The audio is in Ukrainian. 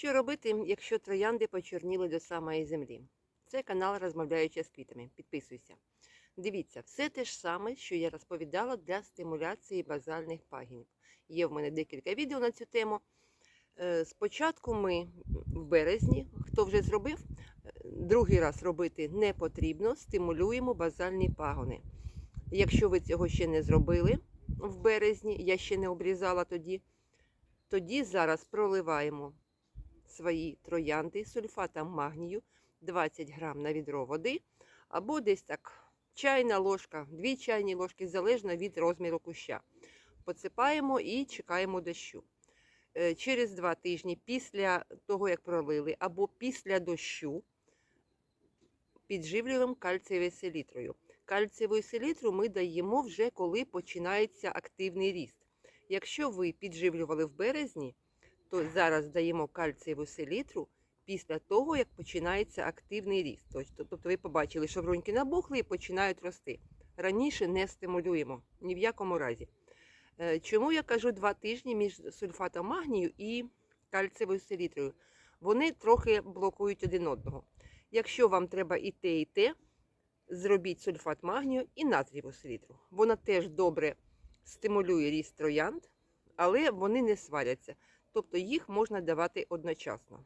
Що робити, якщо троянди почорніли до самої землі? Це канал Розмовляючи з квітами. Підписуйся. Дивіться, все те ж саме, що я розповідала для стимуляції базальних пагінів. Є в мене декілька відео на цю тему. Е, Спочатку ми в березні, хто вже зробив, другий раз робити не потрібно, стимулюємо базальні пагони. Якщо ви цього ще не зробили в березні, я ще не обрізала тоді, тоді зараз проливаємо свої троянди сульфатом магнію 20 грам на відро води, або десь так чайна ложка, дві чайні ложки, залежно від розміру куща. Поцепаємо і чекаємо дощу. Е, Через два тижні після того, як пролили, або після дощу підживлюємо кальцієвою селітрою. Кальцієву селітру ми даємо вже коли починається активний ріст. Якщо ви підживлювали в березні, то зараз даємо кальцієву селітру після того, як починається активний ріст. Тобто ви побачили, що бруньки набухли і починають рости. Раніше не стимулюємо ні в якому разі. Е, Чому я кажу два тижні між сульфатом магнію і кальцієвою селітрою? Вони трохи блокують один одного. Якщо вам треба і те, і те, зробіть сульфат магнію і натрієву селітру. Вона теж добре стимулює ріст троянд, але вони не сваряться. Тобто їх можна давати одночасно.